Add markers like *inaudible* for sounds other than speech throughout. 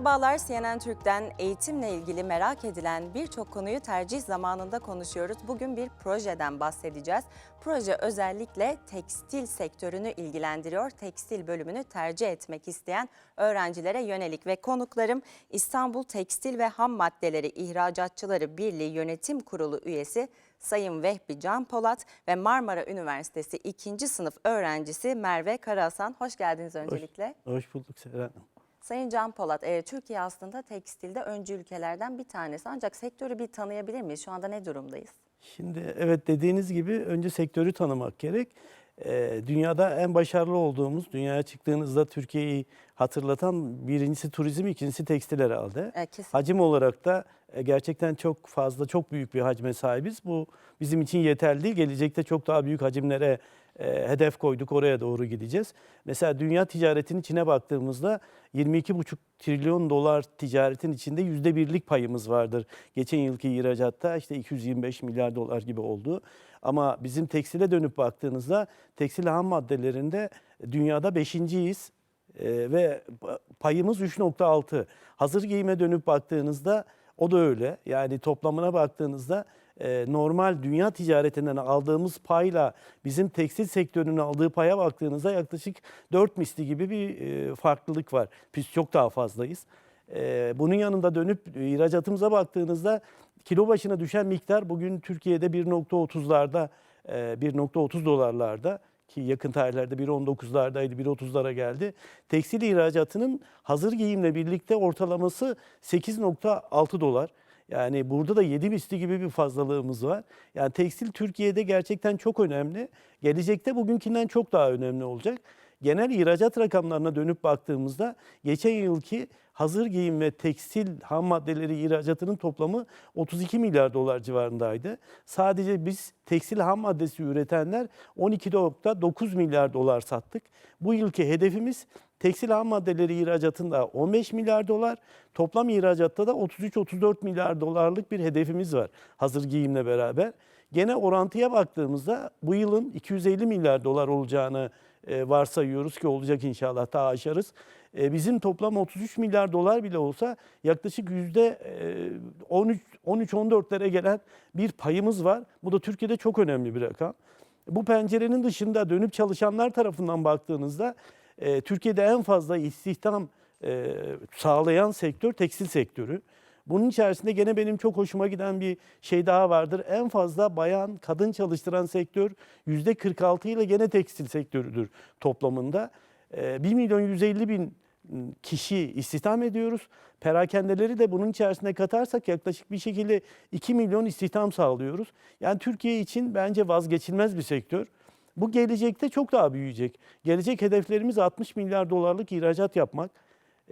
Merhabalar CNN Türk'ten eğitimle ilgili merak edilen birçok konuyu tercih zamanında konuşuyoruz. Bugün bir projeden bahsedeceğiz. Proje özellikle tekstil sektörünü ilgilendiriyor. Tekstil bölümünü tercih etmek isteyen öğrencilere yönelik ve konuklarım İstanbul Tekstil ve Ham Maddeleri İhracatçıları Birliği Yönetim Kurulu üyesi Sayın Vehbi Can Polat ve Marmara Üniversitesi 2. sınıf öğrencisi Merve Karahasan. Hoş geldiniz öncelikle. Hoş bulduk Seren Hanım. Sayın Can Polat, e, Türkiye aslında tekstilde öncü ülkelerden bir tanesi. Ancak sektörü bir tanıyabilir miyiz? Şu anda ne durumdayız? Şimdi evet dediğiniz gibi önce sektörü tanımak gerek. Ee, dünyada en başarılı olduğumuz, dünyaya çıktığınızda Türkiye'yi hatırlatan birincisi turizm, ikincisi tekstil herhalde. E. Hacim olarak da e, gerçekten çok fazla, çok büyük bir hacme sahibiz. Bu bizim için yeterli değil. Gelecekte çok daha büyük hacimlere e, hedef koyduk, oraya doğru gideceğiz. Mesela dünya ticaretinin içine baktığımızda 22,5 trilyon dolar ticaretin içinde yüzde birlik payımız vardır. Geçen yılki ihracatta işte 225 milyar dolar gibi oldu. Ama bizim tekstile dönüp baktığınızda tekstil ham maddelerinde dünyada beşinciyiz. Ee, ve pa- payımız 3.6. Hazır giyime dönüp baktığınızda o da öyle. Yani toplamına baktığınızda e, normal dünya ticaretinden aldığımız payla bizim tekstil sektörünün aldığı paya baktığınızda yaklaşık 4 misli gibi bir e, farklılık var. Biz çok daha fazlayız. E, bunun yanında dönüp ihracatımıza baktığınızda kilo başına düşen miktar bugün Türkiye'de 1.30'larda, e, 1.30 dolarlarda ki yakın tarihlerde 1.19'lardaydı, 1.30'lara geldi. Tekstil ihracatının hazır giyimle birlikte ortalaması 8.6 dolar. Yani burada da 7 misli gibi bir fazlalığımız var. Yani tekstil Türkiye'de gerçekten çok önemli. Gelecekte bugünkünden çok daha önemli olacak. Genel ihracat rakamlarına dönüp baktığımızda geçen yılki hazır giyim ve tekstil ham maddeleri ihracatının toplamı 32 milyar dolar civarındaydı. Sadece biz tekstil ham maddesi üretenler 12.9 milyar dolar sattık. Bu yılki hedefimiz tekstil ham maddeleri ihracatında 15 milyar dolar, toplam ihracatta da 33-34 milyar dolarlık bir hedefimiz var hazır giyimle beraber. Gene orantıya baktığımızda bu yılın 250 milyar dolar olacağını e, varsayıyoruz ki olacak inşallah daha aşarız. E, Bizim toplam 33 milyar dolar bile olsa yaklaşık yüzde e, 13-14'lere gelen bir payımız var. Bu da Türkiye'de çok önemli bir rakam. Bu pencerenin dışında dönüp çalışanlar tarafından baktığınızda e, Türkiye'de en fazla istihdam e, sağlayan sektör tekstil sektörü. Bunun içerisinde gene benim çok hoşuma giden bir şey daha vardır. En fazla bayan, kadın çalıştıran sektör yüzde 46 ile gene tekstil sektörüdür toplamında. E, 1 milyon 150 bin kişi istihdam ediyoruz. Perakendeleri de bunun içerisine katarsak yaklaşık bir şekilde 2 milyon istihdam sağlıyoruz. Yani Türkiye için bence vazgeçilmez bir sektör. Bu gelecekte çok daha büyüyecek. Gelecek hedeflerimiz 60 milyar dolarlık ihracat yapmak.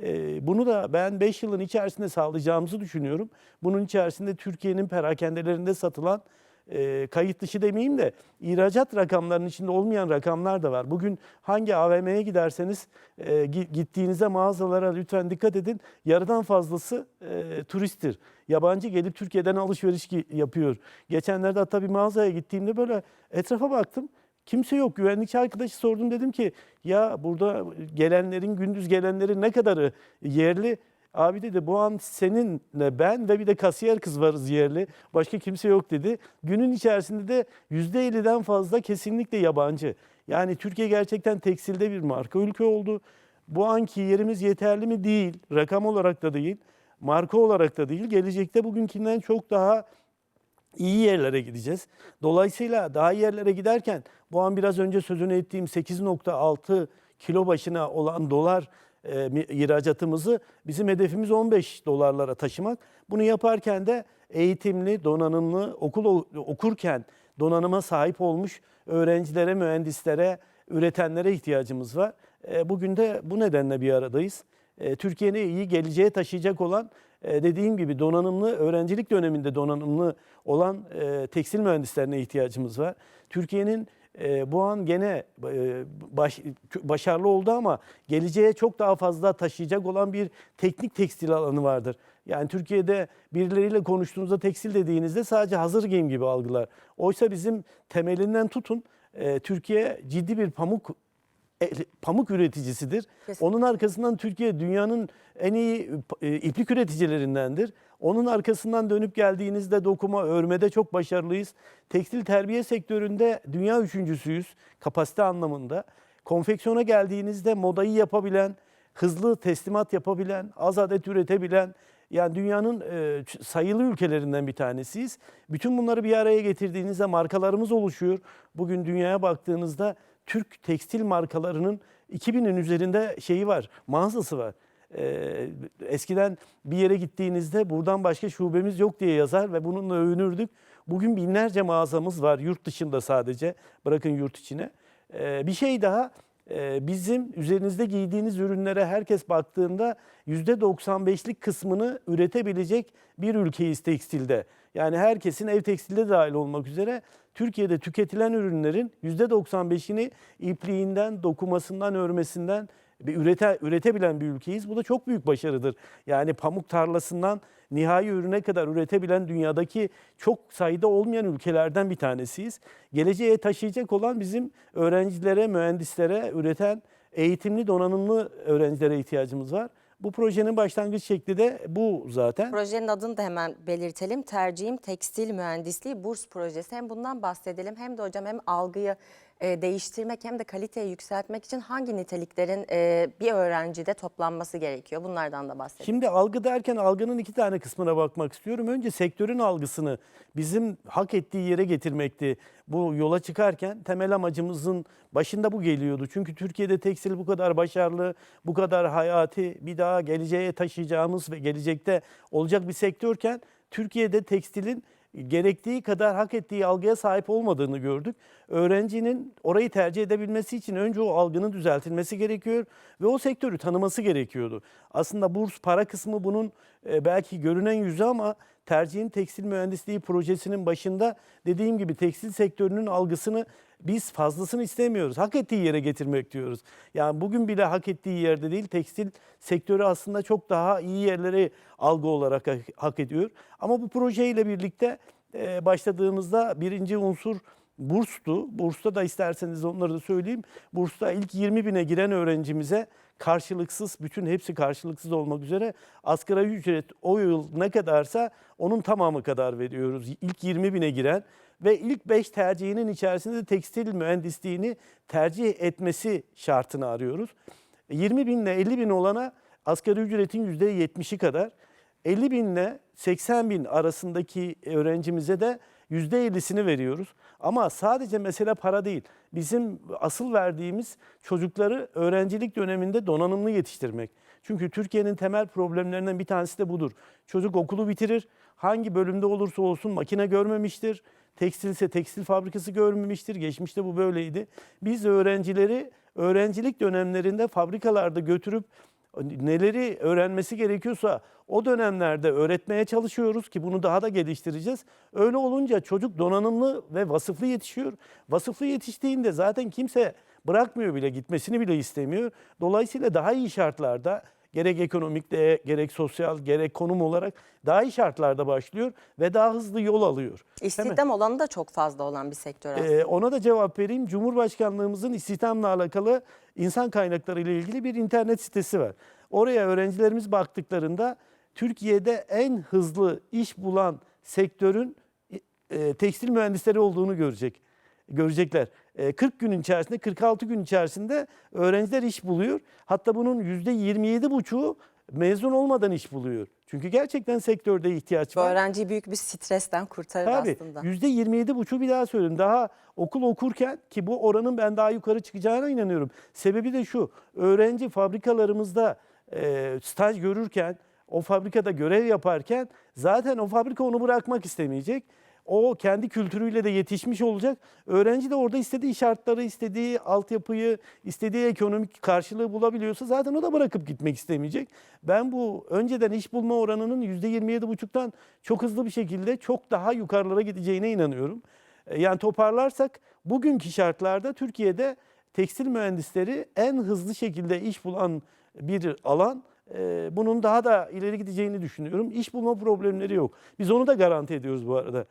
Ee, Bunu da ben 5 yılın içerisinde sağlayacağımızı düşünüyorum. Bunun içerisinde Türkiye'nin perakendelerinde satılan e, kayıt dışı demeyeyim de ihracat rakamlarının içinde olmayan rakamlar da var. Bugün hangi AVM'ye giderseniz e, gi- gittiğinizde mağazalara lütfen dikkat edin. Yarıdan fazlası e, turisttir. Yabancı gelip Türkiye'den alışveriş yapıyor. Geçenlerde hatta bir mağazaya gittiğimde böyle etrafa baktım. Kimse yok. Güvenlikçi arkadaşı sordum dedim ki ya burada gelenlerin gündüz gelenlerin ne kadarı yerli? Abi dedi bu an seninle ben ve bir de kasiyer kız varız yerli. Başka kimse yok dedi. Günün içerisinde de %50'den fazla kesinlikle yabancı. Yani Türkiye gerçekten tekstilde bir marka ülke oldu. Bu anki yerimiz yeterli mi? Değil. Rakam olarak da değil. Marka olarak da değil. Gelecekte bugünkünden çok daha iyi yerlere gideceğiz. Dolayısıyla daha iyi yerlere giderken bu an biraz önce sözünü ettiğim 8.6 kilo başına olan dolar e, ihracatımızı bizim hedefimiz 15 dolarlara taşımak. Bunu yaparken de eğitimli, donanımlı, okul okurken donanıma sahip olmuş öğrencilere, mühendislere, üretenlere ihtiyacımız var. E, Bugün de bu nedenle bir aradayız. E, Türkiye'ni iyi geleceğe taşıyacak olan dediğim gibi donanımlı, öğrencilik döneminde donanımlı olan e, tekstil mühendislerine ihtiyacımız var. Türkiye'nin e, bu an gene e, baş- başarılı oldu ama geleceğe çok daha fazla taşıyacak olan bir teknik tekstil alanı vardır. Yani Türkiye'de birileriyle konuştuğunuzda tekstil dediğinizde sadece hazır giyim gibi algılar. Oysa bizim temelinden tutun e, Türkiye ciddi bir pamuk e, pamuk üreticisidir. Kesin. Onun arkasından Türkiye dünyanın en iyi e, iplik üreticilerindendir. Onun arkasından dönüp geldiğinizde dokuma, örmede çok başarılıyız. Tekstil terbiye sektöründe dünya üçüncüsüyüz kapasite anlamında. Konfeksiyona geldiğinizde modayı yapabilen, hızlı teslimat yapabilen, az adet üretebilen, yani dünyanın e, sayılı ülkelerinden bir tanesiyiz. Bütün bunları bir araya getirdiğinizde markalarımız oluşuyor. Bugün dünyaya baktığınızda Türk tekstil markalarının 2000'in üzerinde şeyi var, mağazası var. Ee, eskiden bir yere gittiğinizde buradan başka şubemiz yok diye yazar ve bununla övünürdük. Bugün binlerce mağazamız var yurt dışında sadece, bırakın yurt içine. Ee, bir şey daha, bizim üzerinizde giydiğiniz ürünlere herkes baktığında %95'lik kısmını üretebilecek bir ülkeyiz tekstilde. Yani herkesin ev tekstilde dahil olmak üzere Türkiye'de tüketilen ürünlerin %95'ini ipliğinden, dokumasından, örmesinden bir ürete, üretebilen bir ülkeyiz. Bu da çok büyük başarıdır. Yani pamuk tarlasından nihai ürüne kadar üretebilen dünyadaki çok sayıda olmayan ülkelerden bir tanesiyiz. Geleceğe taşıyacak olan bizim öğrencilere, mühendislere, üreten eğitimli, donanımlı öğrencilere ihtiyacımız var. Bu projenin başlangıç şekli de bu zaten. Projenin adını da hemen belirtelim. Tercihim Tekstil Mühendisliği Burs Projesi. Hem bundan bahsedelim hem de hocam hem algıyı e, değiştirmek hem de kaliteyi yükseltmek için hangi niteliklerin e, bir öğrencide toplanması gerekiyor? Bunlardan da bahsedelim. Şimdi algı derken algının iki tane kısmına bakmak istiyorum. Önce sektörün algısını bizim hak ettiği yere getirmekti. Bu yola çıkarken temel amacımızın başında bu geliyordu. Çünkü Türkiye'de tekstil bu kadar başarılı, bu kadar hayati, bir daha geleceğe taşıyacağımız ve gelecekte olacak bir sektörken Türkiye'de tekstilin gerektiği kadar hak ettiği algıya sahip olmadığını gördük. Öğrencinin orayı tercih edebilmesi için önce o algının düzeltilmesi gerekiyor ve o sektörü tanıması gerekiyordu. Aslında burs para kısmı bunun e, belki görünen yüzü ama tercihin tekstil mühendisliği projesinin başında dediğim gibi tekstil sektörünün algısını biz fazlasını istemiyoruz. Hak ettiği yere getirmek diyoruz. Yani bugün bile hak ettiği yerde değil tekstil sektörü aslında çok daha iyi yerlere algı olarak hak- ediyor. Ama bu projeyle birlikte e, başladığımızda birinci unsur burstu. Bursta da isterseniz onları da söyleyeyim. Bursta ilk 20 bine giren öğrencimize karşılıksız, bütün hepsi karşılıksız olmak üzere asgari ücret o yıl ne kadarsa onun tamamı kadar veriyoruz. İlk 20 bine giren ve ilk 5 tercihinin içerisinde de tekstil mühendisliğini tercih etmesi şartını arıyoruz. 20 bin ile 50 bin olana asgari ücretin %70'i kadar, 50 bin ile 80 bin arasındaki öğrencimize de %50'sini veriyoruz. Ama sadece mesele para değil. Bizim asıl verdiğimiz çocukları öğrencilik döneminde donanımlı yetiştirmek. Çünkü Türkiye'nin temel problemlerinden bir tanesi de budur. Çocuk okulu bitirir, hangi bölümde olursa olsun makine görmemiştir. Tekstilse tekstil fabrikası görmemiştir. Geçmişte bu böyleydi. Biz öğrencileri öğrencilik dönemlerinde fabrikalarda götürüp neleri öğrenmesi gerekiyorsa o dönemlerde öğretmeye çalışıyoruz ki bunu daha da geliştireceğiz. Öyle olunca çocuk donanımlı ve vasıflı yetişiyor. Vasıflı yetiştiğinde zaten kimse bırakmıyor bile gitmesini bile istemiyor. Dolayısıyla daha iyi şartlarda gerek ekonomik de gerek sosyal gerek konum olarak daha iyi şartlarda başlıyor ve daha hızlı yol alıyor. İstihdam olanı da çok fazla olan bir sektör aslında. ee, ona da cevap vereyim. Cumhurbaşkanlığımızın istihdamla alakalı insan kaynakları ile ilgili bir internet sitesi var. Oraya öğrencilerimiz baktıklarında Türkiye'de en hızlı iş bulan sektörün e, tekstil mühendisleri olduğunu görecek görecekler. E, 40 gün içerisinde 46 gün içerisinde öğrenciler iş buluyor. Hatta bunun %27,5'u mezun olmadan iş buluyor. Çünkü gerçekten sektörde ihtiyaç Bu var. öğrenciyi büyük bir stresten kurtarır Tabii aslında. %27 buçuğu bir daha söyleyeyim. Daha okul okurken ki bu oranın ben daha yukarı çıkacağına inanıyorum. Sebebi de şu. Öğrenci fabrikalarımızda e, staj görürken, o fabrikada görev yaparken zaten o fabrika onu bırakmak istemeyecek. O kendi kültürüyle de yetişmiş olacak. Öğrenci de orada istediği şartları, istediği altyapıyı, istediği ekonomik karşılığı bulabiliyorsa zaten o da bırakıp gitmek istemeyecek. Ben bu önceden iş bulma oranının %27,5'tan çok hızlı bir şekilde çok daha yukarılara gideceğine inanıyorum. E, Yani toparlarsak bugünkü şartlarda Türkiye'de tekstil mühendisleri en hızlı şekilde iş bulan bir alan. e, bunun daha da ileri gideceğini düşünüyorum. İş bulma problemleri yok. Biz onu da garanti ediyoruz bu arada.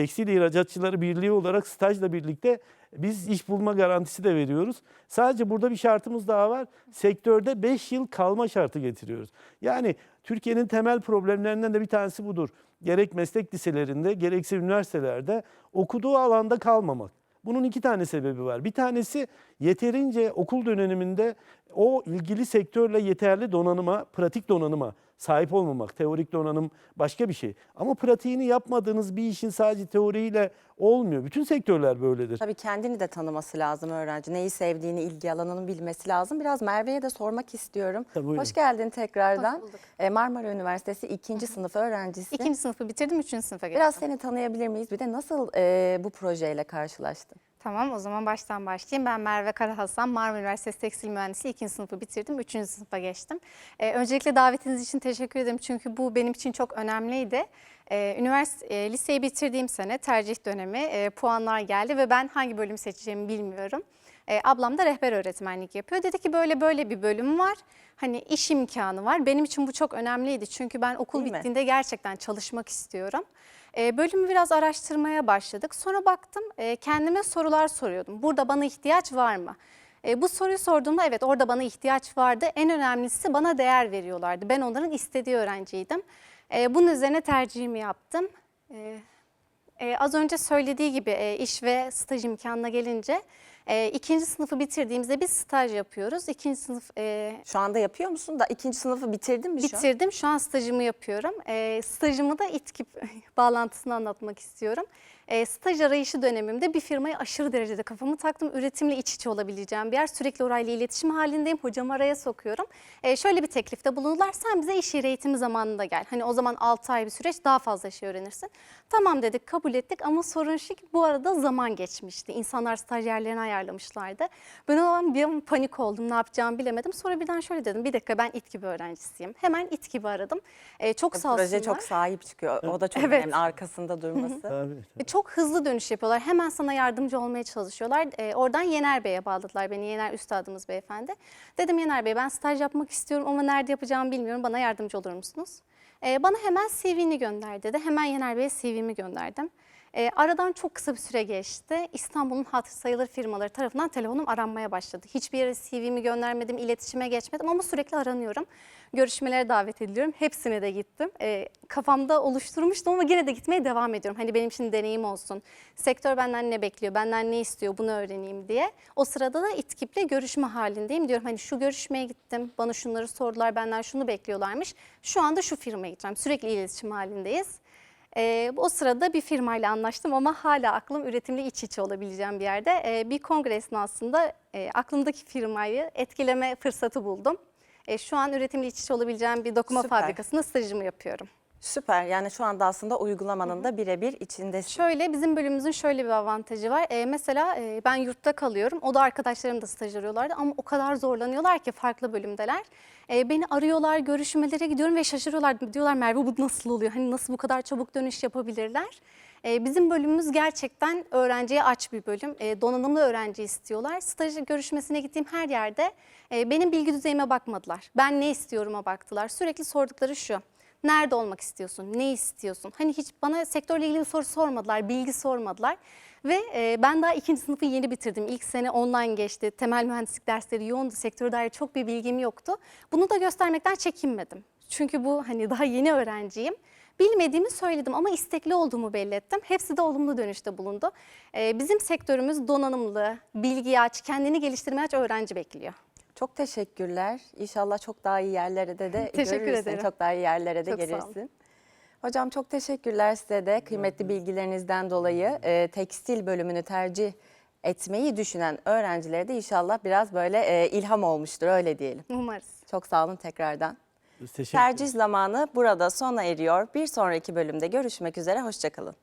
Tekstil İhracatçıları Birliği olarak stajla birlikte biz iş bulma garantisi de veriyoruz. Sadece burada bir şartımız daha var. Sektörde 5 yıl kalma şartı getiriyoruz. Yani Türkiye'nin temel problemlerinden de bir tanesi budur. Gerek meslek liselerinde gerekse üniversitelerde okuduğu alanda kalmamak. Bunun iki tane sebebi var. Bir tanesi yeterince okul döneminde o ilgili sektörle yeterli donanıma, pratik donanıma sahip olmamak. Teorik donanım başka bir şey. Ama pratiğini yapmadığınız bir işin sadece teoriyle olmuyor. Bütün sektörler böyledir. Tabii kendini de tanıması lazım öğrenci. Neyi sevdiğini, ilgi alanını bilmesi lazım. Biraz Merve'ye de sormak istiyorum. Tabii, buyurun. Hoş geldin tekrardan. Hoş bulduk. Ee, Marmara Üniversitesi 2. sınıf öğrencisi. İkinci sınıfı bitirdim, üçüncü sınıfa geçtim. Biraz seni tanıyabilir miyiz? Bir de nasıl e, bu projeyle karşılaştın? Tamam, o zaman baştan başlayayım. Ben Merve Karahasan, Marmara Üniversitesi Tekstil Mühendisliği ikinci sınıfı bitirdim, üçüncü sınıfa geçtim. Ee, öncelikle davetiniz için teşekkür ederim çünkü bu benim için çok önemliydi. Ee, üniversite, e, liseyi bitirdiğim sene tercih dönemi e, puanlar geldi ve ben hangi bölümü seçeceğimi bilmiyorum. E, ablam da rehber öğretmenlik yapıyor. Dedi ki böyle böyle bir bölüm var. Hani iş imkanı var. Benim için bu çok önemliydi. Çünkü ben okul Değil mi? bittiğinde gerçekten çalışmak istiyorum. E, bölümü biraz araştırmaya başladık. Sonra baktım e, kendime sorular soruyordum. Burada bana ihtiyaç var mı? E, bu soruyu sorduğumda evet orada bana ihtiyaç vardı. En önemlisi bana değer veriyorlardı. Ben onların istediği öğrenciydim. E, bunun üzerine tercihimi yaptım. E, e, az önce söylediği gibi e, iş ve staj imkanına gelince e, ikinci sınıfı bitirdiğimizde biz staj yapıyoruz. İkinci sınıf e, Şu anda yapıyor musun da ikinci sınıfı bitirdin mi şu an? bitirdim. Şu an stajımı yapıyorum. E, stajımı da İTKİP *laughs* bağlantısını anlatmak istiyorum. E, staj arayışı dönemimde bir firmaya aşırı derecede kafamı taktım. Üretimle iç içe olabileceğim bir yer. Sürekli orayla iletişim halindeyim. Hocamı araya sokuyorum. E, şöyle bir teklifte bulundular. Sen bize iş yeri eğitimi zamanında gel. Hani o zaman 6 ay bir süreç daha fazla şey öğrenirsin. Tamam dedik kabul ettik ama sorun şu ki bu arada zaman geçmişti. İnsanlar stajyerlerini ayarlamışlardı. Ben o an bir an panik oldum. Ne yapacağımı bilemedim. Sonra birden şöyle dedim. Bir dakika ben İTKİB öğrencisiyim. Hemen İTKİB'i aradım. E, çok sağ Proje olsunlar. çok sahip çıkıyor. O da çok Evet. önemli arkasında durması. Tabii. E, Çok hızlı dönüş yapıyorlar. Hemen sana yardımcı olmaya çalışıyorlar. E, oradan Yener Bey'e bağladılar beni. Yener Üstadımız beyefendi. Dedim Yener Bey ben staj yapmak istiyorum ama nerede yapacağımı bilmiyorum. Bana yardımcı olur musunuz? E, bana hemen CV'ni gönder dedi. Hemen Yener Bey'e CV'mi gönderdim. E, aradan çok kısa bir süre geçti. İstanbul'un hatır sayılır firmaları tarafından telefonum aranmaya başladı. Hiçbir yere CV'mi göndermedim, iletişime geçmedim ama sürekli aranıyorum. Görüşmelere davet ediliyorum. Hepsine de gittim. E, kafamda oluşturmuştum ama yine de gitmeye devam ediyorum. Hani benim için deneyim olsun. Sektör benden ne bekliyor, benden ne istiyor bunu öğreneyim diye. O sırada da İTKİP'le görüşme halindeyim. Diyorum hani şu görüşmeye gittim, bana şunları sordular, benden şunu bekliyorlarmış. Şu anda şu firmaya gideceğim. Sürekli iletişim halindeyiz. Ee, o sırada bir firmayla anlaştım ama hala aklım üretimle iç içe olabileceğim bir yerde. Ee, bir kongre esnasında e, aklımdaki firmayı etkileme fırsatı buldum. E, şu an üretimle iç içe olabileceğim bir dokuma Süper. fabrikasında stajımı yapıyorum. Süper. Yani şu anda aslında uygulamanın da birebir içindesin. Şöyle bizim bölümümüzün şöyle bir avantajı var. Ee, mesela e, ben yurtta kalıyorum. O da arkadaşlarım da staj arıyorlardı ama o kadar zorlanıyorlar ki farklı bölümdeler. Ee, beni arıyorlar, görüşmelere gidiyorum ve şaşırıyorlar. Diyorlar Merve bu nasıl oluyor? Hani nasıl bu kadar çabuk dönüş yapabilirler? Ee, bizim bölümümüz gerçekten öğrenciye aç bir bölüm. Ee, donanımlı öğrenci istiyorlar. Staj görüşmesine gittiğim her yerde e, benim bilgi düzeyime bakmadılar. Ben ne istiyorum'a baktılar. Sürekli sordukları şu. Nerede olmak istiyorsun? Ne istiyorsun? Hani hiç bana sektörle ilgili bir soru sormadılar, bilgi sormadılar. Ve e, ben daha ikinci sınıfı yeni bitirdim. İlk sene online geçti. Temel mühendislik dersleri yoğundu. Sektöre dair çok bir bilgim yoktu. Bunu da göstermekten çekinmedim. Çünkü bu hani daha yeni öğrenciyim. Bilmediğimi söyledim ama istekli olduğumu belli ettim. Hepsi de olumlu dönüşte bulundu. E, bizim sektörümüz donanımlı, bilgiye aç, kendini geliştirmeye aç öğrenci bekliyor. Çok teşekkürler. İnşallah çok daha iyi yerlere de, de *laughs* Teşekkür görürsün. ederim. Çok daha iyi yerlere de Çok gelirsin. Hocam çok teşekkürler size de kıymetli bilgilerinizden dolayı. e, tekstil bölümünü tercih etmeyi düşünen öğrencilere de inşallah biraz böyle e, ilham olmuştur öyle diyelim. Umarız. Çok sağ olun tekrardan. Teşekkür Tercih zamanı burada sona eriyor. Bir sonraki bölümde görüşmek üzere. Hoşçakalın.